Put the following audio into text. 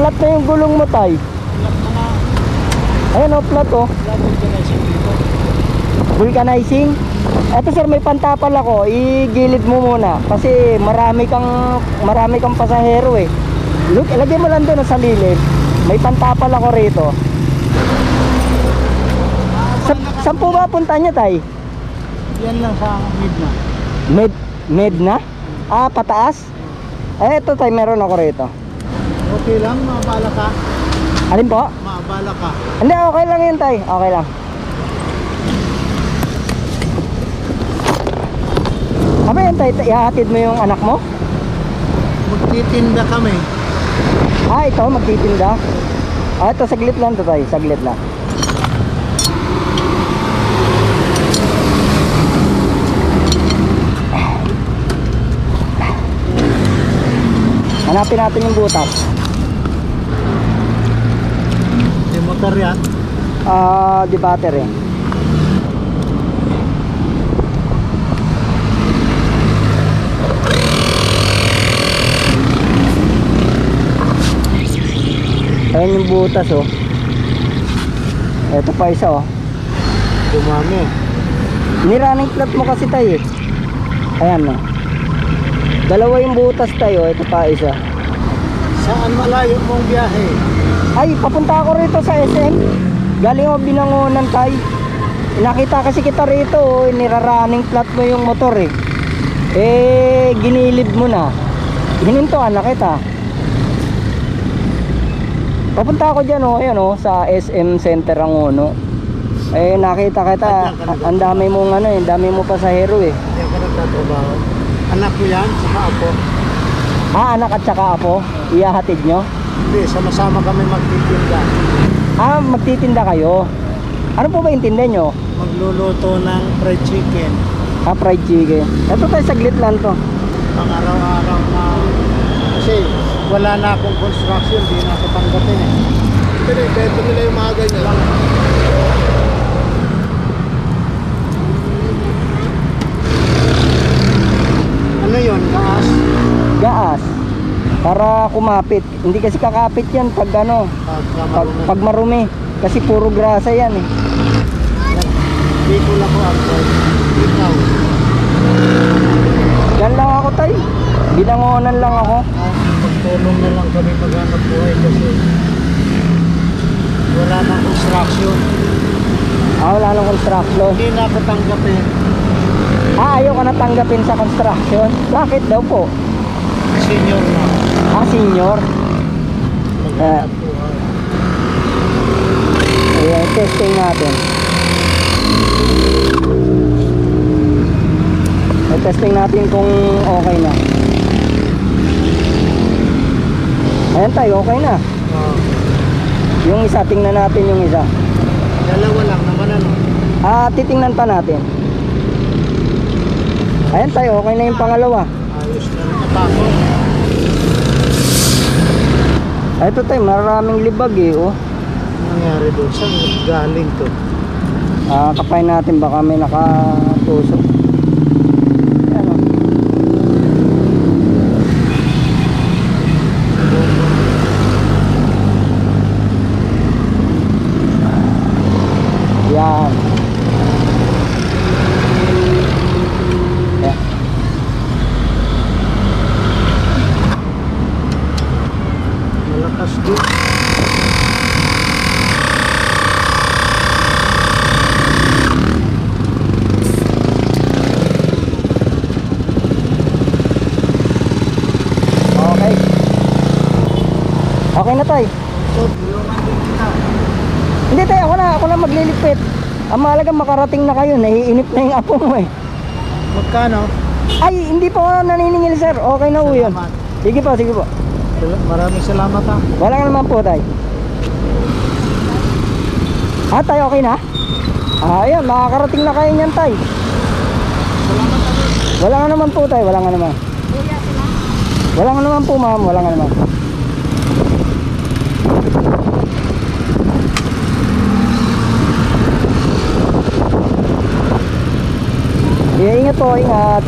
flat na yung gulong mo, tay. Lahat na nga. Ayan o, flat o. Ginasing dito. Vulcanizing. Eto sir, may pantapal ako. Igilid mo muna. Kasi marami kang, marami kang pasahero eh. Look, ilagay mo lang doon sa lilim. May pantapal ako rito. Sa, saan po ba punta niya, tay? Yan lang sa mid na. Med, med na? Ah, pataas? Eh, eto tay, meron ako rito. Okay lang, maabala ka. Alin po? Maabala ka. Hindi, okay lang yun tay. Okay lang. Aba yan tay, ihahatid mo yung anak mo? Magtitinda kami. Ah, ito, magtitinda. Ah, ito, saglit lang to tay, saglit lang. Hanapin natin yung butas. Yung motor yan. Ah, di battery. Ayan yung butas oh. Ito pa isa oh. Dumami. Nirunning flat mo kasi tayo eh. Ayan oh. Dalawa yung butas tayo, ito pa isa. Saan malayo mong biyahe? Ay, papunta ako rito sa SM. Galing ako binangonan tay. Nakita kasi kita rito, oh, niraraning flat mo yung motor eh. Eh, ginilid mo na. Hinintuan na kita. Papunta ako dyan oh, ayan oh, sa SM Center Angono. Eh, nakita kita, ang dami mong ano eh, ang dami mo pasahero eh. Hindi ka nagtatrabaho. Anak ko yan, saka ako. Ah, anak at saka apo, iyahatid nyo? Hindi, sama-sama kami magtitinda. Ah, magtitinda kayo. Ano po ba yung tinda nyo? Magluluto ng fried chicken. Ah, fried chicken. Ito tayo, saglit lang to. Pang araw-araw na... Kasi wala na akong construction, di na ako tanggapin eh. Pero ibento nila yung mga ganyan lang. Ano yun, kaas? Gaas. Para kumapit. Hindi kasi kakapit yan pag ano, pag, Pagkamarunong. pag marumi. Kasi puro grasa yan eh. Dito lang ko ako. Ikaw. Yan lang ako tay. Binangonan lang ako. Pagtulong na lang kami maghanap buhay kasi wala nang construction. Ah, wala nang construction. Hindi na ako tanggapin. Ah, ayaw ka na tanggapin sa construction. Bakit daw po? Senior na. Ah, senior. Buhay. Ayan, testing natin. Ay, testing natin kung okay na. Ayan tayo, okay na. Ah, Yung isa, tingnan natin yung isa. dalawa lang naman ano. Ah, titingnan pa natin. Ayan tayo, okay na yung pangalawa. Ayos na natapos. Ay, ito tayo, maraming libag eh, oh. Nangyari doon? Saan galing to? Ah, kapay natin baka may nakatusok. Ayan, oh. Yan. Yan. Malakas din. Okay. Okay na tay. Hindi tayo, ako na, ako na magliligpit. Ang mahalaga makarating na kayo, naiinip na yung apo mo eh. Magkano? Ay, hindi po ako naniningil sir. Okay na po yun. Sige po, sige po. Maraming salamat ha. Wala nga naman po tay. Ah, tayo okay na? Ah, makakarating na kayo niyan tay. Ha. Wala nga naman po tay, wala nga naman. Wala nga naman po ma'am, wala nga naman. Yeah, ingat po, ingat.